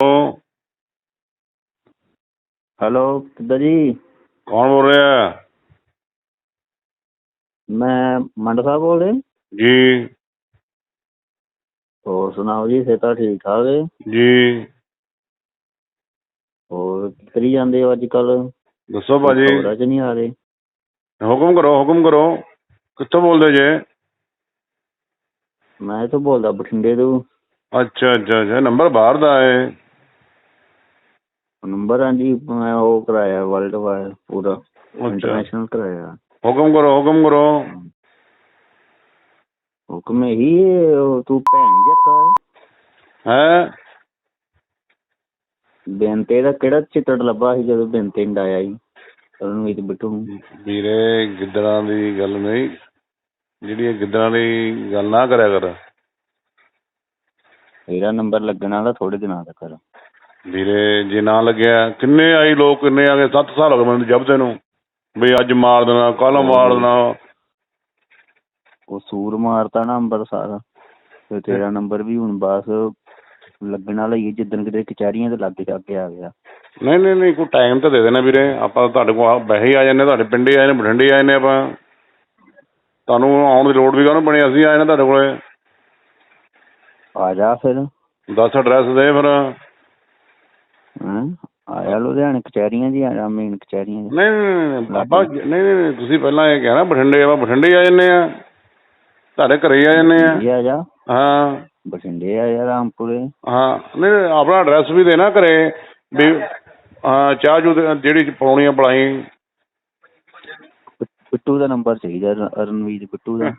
Hello. Hello ਕਿੱਦਾਂ ਜੀ? ਕੌਣ ਬੋਲ ਰਿਹਾ? ਹੈ? ਮੈਂ ਮੰਡ ਸਾਹਿਬ ਬੋਲਦੇ ਜੀ। ਹੋਰ ਸੁਣਾਓ ਜੀ ਸਿਹਤਾਂ ਠੀਕ ਠਾਕ ਹੈ ਜੀ। ਹੋਰ ਕੀ ਕਰੀ ਜਾਂਦੇ ਹੋ ਅੱਜ ਕੱਲ ਦੱਸੋ ਭਾਜੀ। 'ਚ ਨਹੀਂ ਆ ਰਹੇ। ਹੁਕਮ ਕਰੋ ਹੁਕਮ ਕਰੋ। ਕਿੱਥੋਂ ਬੋਲਦੇ ਜੇ? ਮੈਂ ਤਾਂ ਬੋਲਦਾ ਬਠਿੰਡੇ ਤੋਂ। ਅੱਛਾ ਅੱਛਾ ਅੱਛਾ ਨੰਬਰ ਬਾਹਰ ਦਾ ਹੈ ਨੰਬਰ ਆ ਜੀ ਮੈਂ ਉਹ ਕਰਾਇਆ ਵਰਲਡ ਵਾਈਡ ਪੂਰਾ ਇੰਟਰਨੈਸ਼ਨਲ ਕਰਾਇਆ। ਹੁਕਮ ਕਰੋ ਹੁਕਮ ਕਰੋ। ਹੁਕਮ ਇਹੀ ਹੈ, ਉਹ ਤੂੰ ਭੈਣ ਜੱਕਾ ਹੈ? ਬੇਨਤੇ ਦਾ ਕਿਹੜਾ ਚਿੱਤੜ ਲੱਭਾ ਸੀ ਜਦੋਂ ਬੇਨਤੇ ਆਇਆ ਸੀ? ਉਹਨੂੰ ਇਹ ਬਿੱਟੂ ਨੂੰ। ਵੀਰੇ ਗਿੱਦੜਾਂ ਦੀ ਗੱਲ ਨਹੀਂ। ਜਿਹੜੀ ਇਹ ਗਿੱਦੜਾਂ ਦੀ ਗੱਲ ਨਾ ਕਰਿਆ ਕਰ। ਇਹਦਾ ਨੰਬਰ ਲੱਗਣਾ ਦਾ ਥੋੜੇ ਦਿਨਾਂ ਤੱਕ ਵੀਰੇ ਜੇ ਨਾ ਲੱਗਿਆ ਕਿੰਨੇ ਆਈ ਲੋਕ ਕਿੰਨੇ ਆ ਗਏ 7 ਸਾਲ ਹੋ ਗਏ ਮੈਨੂੰ ਜਬਦੇ ਨੂੰ ਵੀ ਅੱਜ ਮਾਰ ਦੇਣਾ ਕੱਲ ਮਾਰ ਦੇਣਾ। ਉਹ ਸੂਰ ਮਾਰਤਾ ਨਾ ਅੰਬਰ ਸਾਰਾ ਤੇ ਤੇਰਾ ਨੰਬਰ ਵੀ ਹੁਣ ਬਸ ਲੱਗਣ ਵਾਲਾ ਹੀ ਹੈ, ਜਿੱਦਣ ਕਿਤੇ ਕਚਹਿਰੀਆਂ ਦੇ ਲਾਗੇ ਛਾਗੇ ਆ ਗਿਆ। ਨਹੀਂ ਨਹੀਂ ਨਹੀਂ ਕੋਈ ਟਾਈਮ ਤਾਂ ਦੇ ਦੇਣਾ ਵੀਰੇ। ਆਪਾਂ ਤੁਹਾਡੇ ਕੋਲ ਆ- ਵੈਸੇ ਹੀ ਆ ਜਾਂਦੇ ਤੁਹਾਡੇ ਪਿੰਡੇ ਆਏ ਨੇ ਬਠਿੰਡੇ ਆਏ ਨੇ ਆਪਾਂ। ਤੁਹਾਨੂੰ ਆਉਣ ਦੀ ਲੋੜ ਵੀ ਕਾਹਨੂੰ ਬਣੀ? ਅਸੀਂ ਆਏ ਨੇ ਤੁਹਾਡੇ ਕੋਲੇ। ਆ ਜਾ ਫਿਰ। ਦੱਸ ਐਡਰੈਸ ਦੇ ਫਿਰ। ਹਾਂ? ਆਇਆ ਲੁਧਿਆਣੇ ਕਚਹਿਰੀਆਂ ਜੀ ਆ ਜਾ ਮੇਨ ਕਚਹਿਰੀਆਂ। ਨਹੀਂ ਨਹੀਂ, ਨਹੀਂ ਬਾਬਾ ਨਹੀਂ ਨਹੀਂ ਨਹੀਂ, ਤੁਸੀਂ ਪਹਿਲਾਂ ਇਹ ਕਹਿਣਾ ਬਠਿੰਡੇ ਆਪਾਂ ਬਠਿੰਡੇ ਆ ਜੰਨੇ ਆ। ਤੁਹਾਡੇ ਘਰੇ ਆ ਜੰਨੇ ਆ। ਜੀ ਆ ਜਾ। ਹਾਂ। ਬਠਿੰਡੇ ਆ ਜਾ ਰਾਮਪੁਰੇ। ਹਾਂ ਨਹੀਂ ਨਹੀਂ, ਆਪਣਾ ਐਡਰੈਸ ਵੀ ਦੇਣਾ ਘਰੇ ਵੀ ਹਾਂ। ਚਾਹ ਜੂ ਜਿਹੜੀ ਪਾਉਣੀ ਆ ਪਲਾਈ ਬਿ- ਬਿੱਟੂ ਦਾ ਨੰਬਰ ਚਾਹੀਦਾ ਰ- ਰਣਵੀਰ ਬਿੱਟੂ ਦਾ।